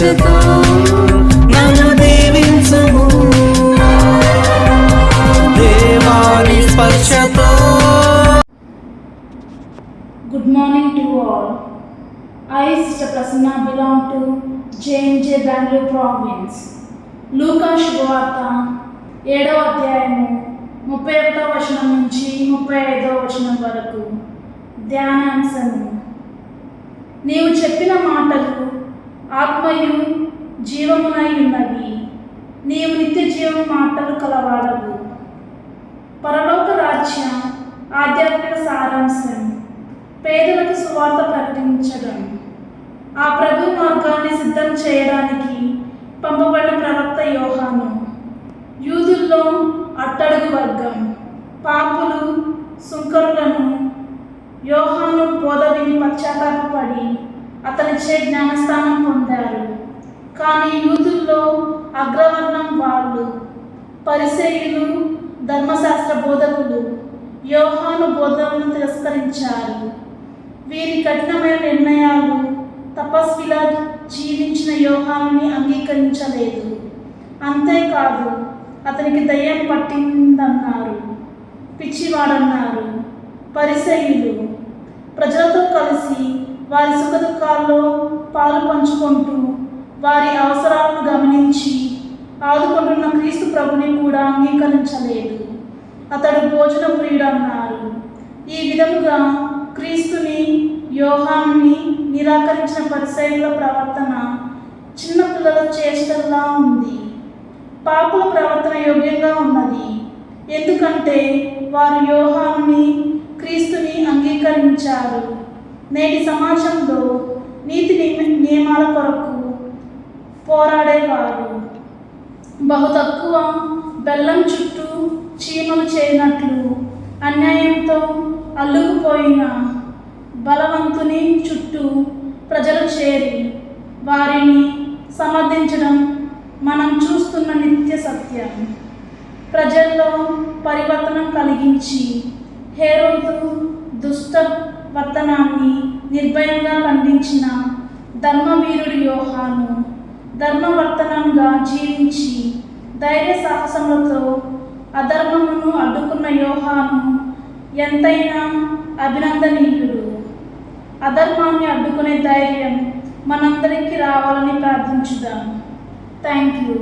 స్పర్శతో నన్ను దీవించుము దేవాని స్పర్శతో Good morning to all. I, Sister Prasanna, belong to J&J Bangalore province. లూకా శుభవార్త ఏడవ అధ్యాయము ముప్పై ఒకటో వచనం నుంచి ముప్పై ఐదవ వచనం వరకు ధ్యానాంశము నీవు చెప్పిన మాటలు ఆత్మయు జీవమునై ఉన్నవి నీవు నిత్య జీవం మాటలు కలవాడవు. పరలోక రాజ్యం ఆధ్యాత్మిక సారాంశం. పేదలకు సువార్త ప్రకటించడం. ఆ ప్రభు మార్గాన్ని సిద్ధం చేయడానికి పంపబడిన ప్రవక్త యోహాను. యూదుల్లో అట్టడుగు వర్గం. పాపులు సుంకరులను యోహాను బోధ విని పశ్చాత్తాపడి అతనిచే జ్ఞానస్థానం పొందారు కానీ యూదుల్లో అగ్రవర్ణం వాళ్ళు పరిసేయులు ధర్మశాస్త్ర బోధకులు యోహాను బోధనను తిరస్కరించారు. వీరి కఠినమైన నిర్ణయాలు తపస్విలా జీవించిన యోహాన్ని అంగీకరించలేదు. అంతేకాదు అతనికి దయ్యం పట్టిందన్నారు. పిచ్చివాడన్నారు. పరిసయులు ప్రజలతో కలిసి వారి సుఖదుఖాల్లో పాలు పంచుకుంటూ వారి అవసరాలను గమనించి ఆదుకుంటున్న క్రీస్తు ప్రభుని కూడా అంగీకరించలేదు. అతడు భోజన ప్రియుడన్నారు ఈ విధముగా క్రీస్తుని యోహాన్ని నిరాకరించిన పరిశైల ప్రవర్తన చిన్నపిల్లల చేష్టల్లా ఉంది. పాపుల ప్రవర్తన యోగ్యంగా ఉన్నది. ఎందుకంటే వారు యోహాన్ని క్రీస్తుని అంగీకరించారు. నేటి సమాజంలో నీతి నియమాల కొరకు పోరాడేవారు. బహు తక్కువ బెల్లం చుట్టూ చీమలు చేయనట్లు అన్యాయంతో అల్లుకుపోయిన బలవంతుని చుట్టూ ప్రజలు చేరి వారిని సమర్థించడం మనం చూస్తున్న నిత్య సత్యం. ప్రజల్లో పరివర్తనం కలిగించి హేరోదు దుష్ట వర్తనాన్ని నిర్భయంగా ఖండించిన ధర్మవీరుడు యోహాను. ధర్మవర్తనంగా జీవించి ధైర్య సాహసములతో అధర్మమును అడ్డుకున్న యోహాను ఎంతైనా అభినందనీయుడు. అధర్మాన్ని అడ్డుకునే ధైర్యం మనందరికీ రావాలని ప్రార్థించుదాం. Thank you